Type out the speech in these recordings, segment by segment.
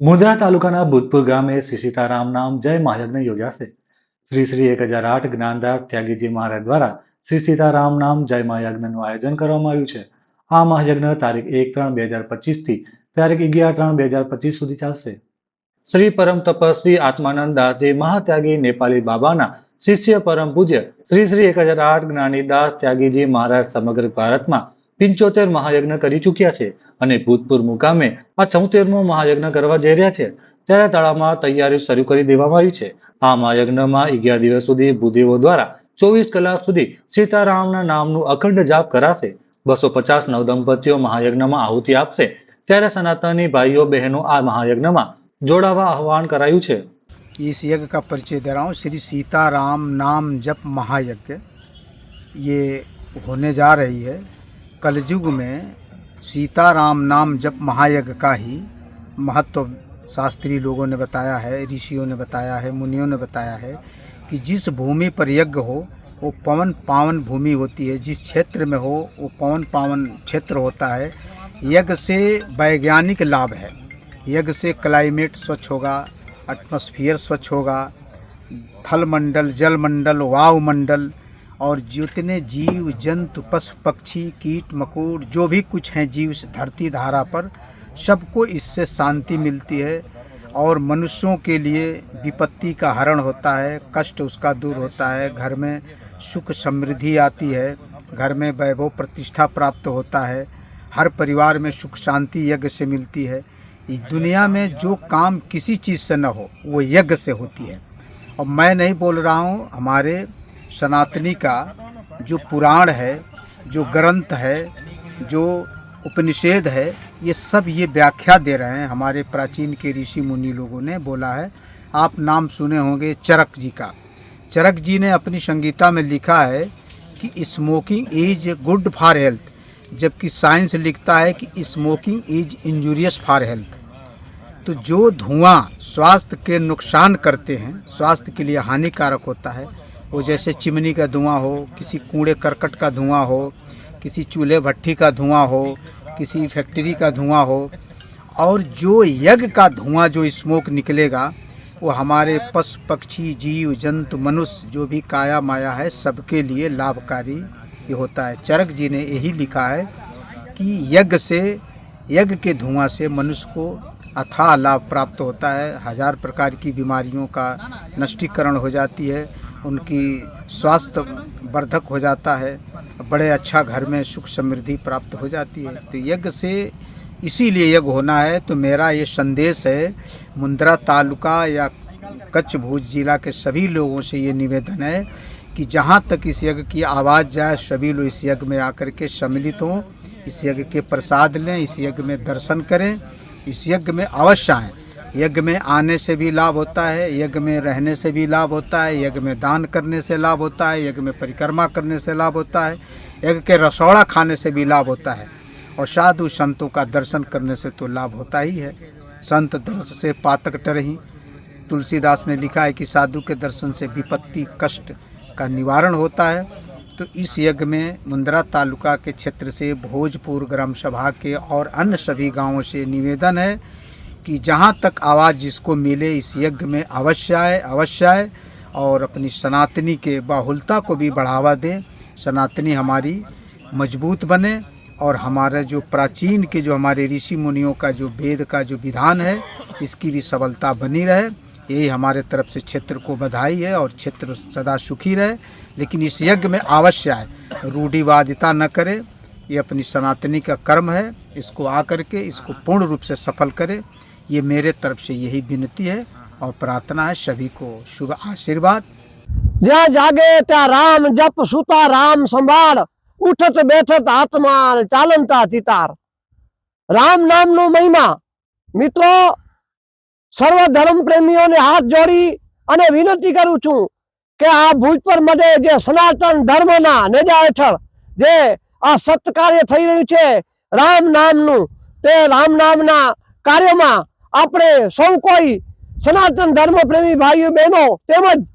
મુંદ્રા તાલુકાના ભૂતપુર ગામે શ્રી સીતારામ નામ જય મહાયજ્ઞ યોજાશે. શ્રી શ્રી એક હજાર આઠ જ્ઞાનદાસ ત્યાગીજી મહારાજ દ્વારા શ્રી સીતારામ નામ જય મહાયજ્ઞનું આયોજન કરવામાં આવ્યું છે. આ મહાયજ્ઞ તારીખ એક ત્રણ બે હજાર પચીસથી તારીખ અગિયાર ત્રણ બે હજાર પચીસ સુધી ચાલશે. શ્રી પરમ તપસ્વી આત્માનંદ દાસજી મહાત્યાગી નેપાલી બાબાના શિષ્ય પરમ પૂજ્ય શ્રી શ્રી એક હજાર આઠ જ્ઞાનીદાસ ત્યાગીજી મહારાજ સમગ્ર ભારતમાં પિંચોતેર મહાયજ્ઞ કરી ચૂક્યા છે અને ભૂતપૂર મુકામે આ ચૌતેરમો મહાયજ્ઞ કરવા જઈ રહ્યા છે ત્યારે તળાવમાં તૈયારી શરૂ કરી દેવામાં આવી છે આ મહાયજ્ઞમાં અગિયાર દિવસ સુધી ભૂદેવો દ્વારા ચોવીસ કલાક સુધી સીતારામના નામનું અખંડ જાપ કરાશે બસો પચાસ નવદંપતિઓ મહાયજ્ઞમાં આહુતિ આપશે ત્યારે સનાતની ભાઈઓ બહેનો આ મહાયજ્ઞમાં જોડાવા આહવાન કરાયું છે इस यज्ञ का परिचय दे रहा हूँ श्री सीताराम नाम जप महायज्ञ ये होने जा रही है कलयुग में सीताराम नाम जप महायज्ञ का ही महत्व शास्त्रीय लोगों ने बताया है, ऋषियों ने बताया है, मुनियों ने बताया है कि जिस भूमि पर यज्ञ हो, वो पवन पावन भूमि होती है। जिस क्षेत्र में हो, वो पवन पावन क्षेत्र होता है। यज्ञ से वैज्ञानिक लाभ है। यज्ञ से क्लाइमेट स्वच्छ होगा एटमॉस्फेयर स्वच्छ होगा। थल मंडल जल मंडल वायुमंडल और जितने जीव, जंतु, पशु, पक्षी, कीट मकोड़ जो भी कुछ हैं जीव धरती धारा पर, सबको इससे शांति मिलती है और मनुष्यों के लिए विपत्ति का हरण होता है, कष्ट उसका दूर होता है, घर में सुख समृद्धि आती है, घर में वैभव प्रतिष्ठा प्राप्त होता है, हर परिवार में सुख शांति यज्ञ से मिलती है। इस दुनिया में जो काम किसी चीज़ से न हो, वो यज्ञ से होती है। और मैं नहीं बोल रहा हूँ, हमारे सनातनी का जो पुराण है, जो ग्रंथ है, जो उपनिषेध है, ये सब ये व्याख्या दे रहे हैं हमारे प्राचीन के ऋषि मुनि लोगों ने बोला है। आप नाम सुने होंगे चरक जी का। चरक जी ने अपनी संगीता में लिखा है कि smoking is good for health, जबकि साइंस लिखता है कि smoking is injurious for health. तो जो धुआँ स्वास्थ्य के नुकसान करते हैं, स्वास्थ्य के लिए हानिकारक होता है वो जैसे चिमनी का धुआँ हो, किसी कूड़े करकट का धुआँ हो, किसी चूल्हे भट्टी का धुआँ हो, किसी फैक्ट्री का धुआँ हो, और जो यज्ञ का धुआँ, जो स्मोक निकलेगा, वो हमारे पशु, पक्षी, जीव, जंतु, मनुष्य, जो भी काया माया है, सबके लिए लाभकारी ये होता है। चरक जी ने यही लिखा है कि यज्ञ से, यज्ञ के धुआँ से मनुष्य को अथाह लाभ प्राप्त होता है। हज़ार प्रकार की बीमारियों का नष्टीकरण हो जाती है। उनकी स्वास्थ्य वर्धक हो जाता है, बड़े अच्छा घर में सुख समृद्धि प्राप्त हो जाती है। तो यज्ञ से इसीलिए यज्ञ होना है तो मेरा ये संदेश है, मुंद्रा तालुका या कच्छ भूज जिला के सभी लोगों से ये निवेदन है कि जहाँ तक इस यज्ञ की आवाज़ जाए, सभी लोग इस यज्ञ में आकर के सम्मिलित हों, इस यज्ञ के प्रसाद लें, इस यज्ञ में दर्शन करें, इस यज्ञ में अवश्य आएँ। यज्ञ में आने से भी लाभ होता है, यज्ञ में रहने से भी लाभ होता है, यज्ञ में दान करने से लाभ होता है, यज्ञ में परिक्रमा करने से लाभ होता है, यज्ञ के रसौड़ा खाने से भी लाभ होता है। और साधु संतों का दर्शन करने से तो लाभ होता ही है। संत दर्श से पातक टरही। तुलसीदास ने लिखा है कि साधु के दर्शन से विपत्ति, कष्ट का निवारण होता है। तो इस यज्ञ में मुंद्रा तालुका के क्षेत्र से भोजपुर ग्राम सभा के और अन्य सभी गाँवों से निवेदन है कि जहाँ तक आवाज़ जिसको मिले इस यज्ञ में अवश्य आए अवश्य आए और अपनी सनातनी के बाहुलता को भी बढ़ावा दें। सनातनी हमारी मज़बूत बने और हमारा जो प्राचीन के जो हमारे ऋषि मुनियों का जो वेद का जो विधान है, इसकी भी सबलता बनी रहे। यही हमारे तरफ़ से क्षेत्र को बधाई है और क्षेत्र सदा सुखी रहे। लेकिन इस यज्ञ में अवश्य आए। रूढ़िवादिता न करे। ये अपनी सनातनी का कर्म है। इसको आकर के, इसको पूर्ण रूप से सफल करे। ये मेरे तरफ से यही विनती है और प्रार्थना है सभी को शुभ आशीर्वाद જ્યાં જાગે ત્યાં રામ જપ સુતા રામ સંભાળ ઉઠત બેઠત આત્મા ચાલનતા તિતાર રામ નામનો મહિમા મિત્રો સર્વ ધર્મ પ્રેમીઓને હાથ જોડી અને વિનંતી કરું છું કે આ ભુજ પર મને જે સનાતન ધર્મના નેજા હેઠળ જે આ સત્કાર્ય થઈ રહ્યું છે રામ નામનું તે રામ નામના કાર્યમાં આપણે સૌ કોઈ સનાતન ધર્મ પ્રેમી ભાઈઓ, બહેનો તેમજ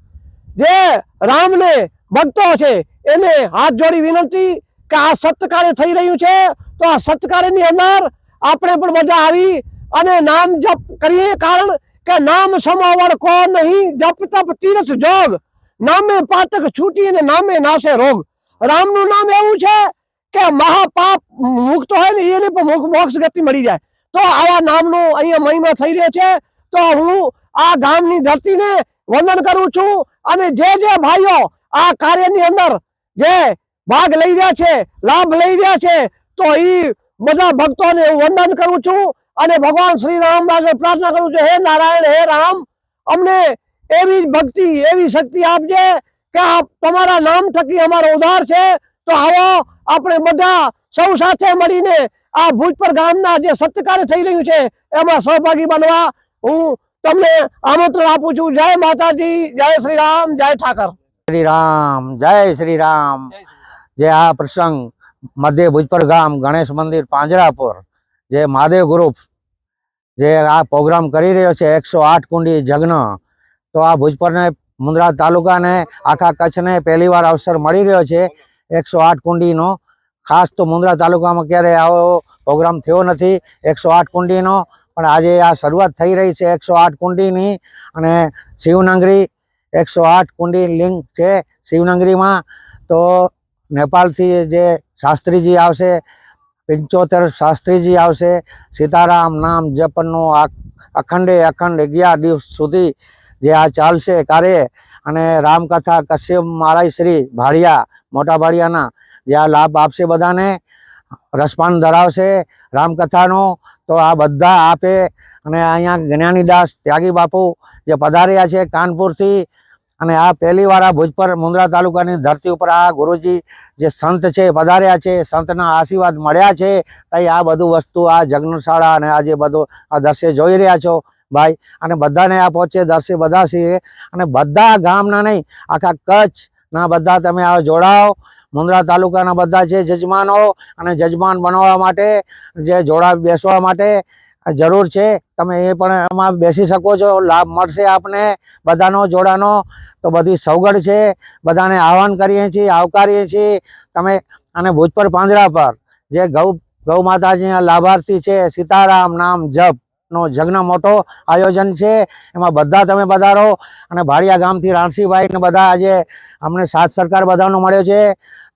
જે રામને ભક્તો છે, એને હાથ જોડી વિનંતી કે આ સત્કાર્ય થઈ રહ્યું છે, તો આ સત્કાર્યની અંદર આપણે પણ મજા આવી અને નામ જપ કરીએ. કારણ કે નામ સમાવડ કો નહીં, જપ તપ તીરસ જોગ, નામે પાતક છૂટી અને નામે નાશે રોગ. રામનું નામ એવું છે કે મહાપાપ મુક્ત હોય ને એને પણ મોક્ષ- ગતિ મળી જાય. તો આવા નામનો અહીંયા મહિમા થઈ રહ્યો છે. તો હું આ ગામની ધરતીને વંદન કરું છું અને જે જે ભાઈઓ આ કાર્યની અંદર જે ભાગ લઈ રહ્યા છે, લાભ લઈ રહ્યા છે, તો એ બધા ભક્તોને હું વંદન કરું છું અને ભગવાન શ્રી રામ આગળ પ્રાર્થના કરું છું, હે નારાયણ, હે રામ, અમને એવી ભક્તિ, એવી શક્તિ આપજે કે તમારા નામ થકી અમારો ઉધાર છે. તો આવો આપણે બધા સૌ સાથે મળીને આ ભુજપર ગામના જે સત્કાર થઈ રહ્યું છે એમાં સહભાગી બનવા હું તમને આમંત્રણ આપું છું. જય માતાજી જય શ્રી રામ જય ઠાકર. શ્રી રામ જય શ્રી રામ. જે આ પ્રસંગ મધ્ય ભુજપર ગામ ગણેશ મંદિર પાંજરાપુર જે મહાદેવ ગ્રુપ જે આ પ્રોગ્રામ કરી રહ્યો છે એકસો આઠ કુંડી જગ્ન. તો આ ભુજપરને મુંદ્રા તાલુકાને આખા કચ્છને પહેલીવાર અવસર મળી રહ્યો છે એકસો આઠ કુંડીનો ખાસ તો મુંદ્રા તાલુકામાં ક્યારે આવો પ્રોગ્રામ થયો નથી, એકસો આઠ કુંડીનો. પણ આજે આ શરૂઆત થઈ રહી છે એકસો આઠ કુંડીની અને શિવનગરી એકસો આઠ કુંડી લિંક છે શિવનગરીમાં. તો નેપાળથી જે શાસ્ત્રીજી આવશે, પંચોતેર શાસ્ત્રીજી આવશે, સીતારામ નામ જપનનો અખંડે અખંડ અગિયાર દિવસ સુધી જે આ ચાલશે કાર્ય. અને રામકથા કશ્યપ મારાઈ શ્રી ભાડિયા મોટા ભાડિયાના જે આ લાભ આપશે બધાને? રસપાન ધરાવશે રામકથાનો. તો આ બધા આપે અને અહીંયા જ્ઞાનીદાસ ત્યાગી બાપુ જે પધાર્યા છે કાનપુરથી. અને આ પહેલી વાર આ ભુજપર મુંદ્રા તાલુકાની ધરતી ઉપર આ ગુરુજી જે સંત છે પધાર્યા છે. સંતના આશીર્વાદ મળ્યા છે. ત્યાં આ બધું વસ્તુ આ જગ્નશાળા અને આ જે બધું આ દર્શે જોઈ રહ્યા છો ભાઈ. અને બધાને આ પહોંચે દર્શે બધા છીએ. અને બધા ગામના નહીં, આખા કચ્છના બધા તમે આ જોડાઓ. મુંદ્રા તાલુકાના બધા છે જજમાનો અને જજમાન બનવા માટે જે જોડા બેસવા માટે જરૂર છે. તમે એ પણ એમાં બેસી શકો છો. લાભ મળશે આપને બધાનો, જોડાનો. તો બધી સવગડ છે. બધાને આહવાન કરીએ છીએ, આવકારીએ છીએ. તમે અને ભુજપર પાંજરા પર જે ગૌ ગૌ માતાજીના લાભાર્થી છે, સીતારામ નામ જપ નો જગ્ન મોટો આયોજન છે. એમાં બધા તમે પધારો અને ભાડિયા ગામથી રાણસીભાઈને બધા આજે અમને સાથ સરકાર બધાનો મળ્યો છે.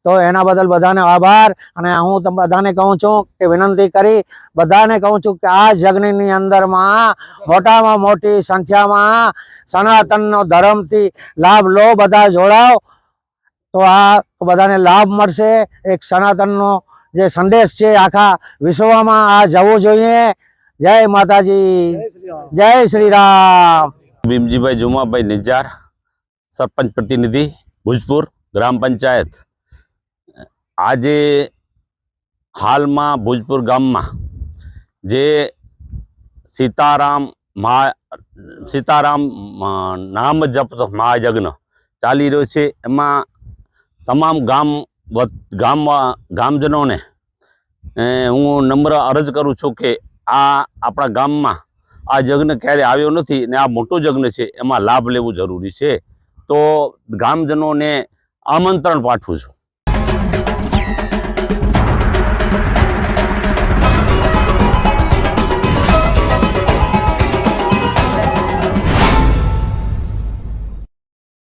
તો એના બદલ બધાને આભાર અને હું બધાને કહું છું કે વિનંતી કરી, બધાને કહું છું કે આ જગ્નની અંદરમાં મોટામાં મોટી સંખ્યામાં સનાતનનો ધર્મથી લાભ લો, બધા જોડાઓ. તો આ બધાને લાભ મળશે. એક સનાતનનો જે સંદેશ છે આખા વિશ્વમાં આ જવું જોઈએ. જય માતાજી. જય શ્રી રામ ભીમજીભાઈ જુમાભાઈ નિજાર, સરપંચ પ્રતિનિધિ, ભુજપુર ગ્રામ પંચાયત. આજે હાલમાં ભુજપુર ગામમાં જે સીતારામ મહા, સીતારામ નામ જપ મહાયજ્ઞ ચાલી રહ્યો છે. એમાં તમામ ગામ ગામ, ગામજનોને હું નમ્ર અરજ કરું છું કે આ આપણા ગામમાં આ યજ્ઞ ક્યારે આવ્યો નથી ને આ મોટો યજ્ઞ છે, એમાં લાભ લેવું જરૂરી છે. તો ગામજનોને આમંત્રણ પાઠવું છું.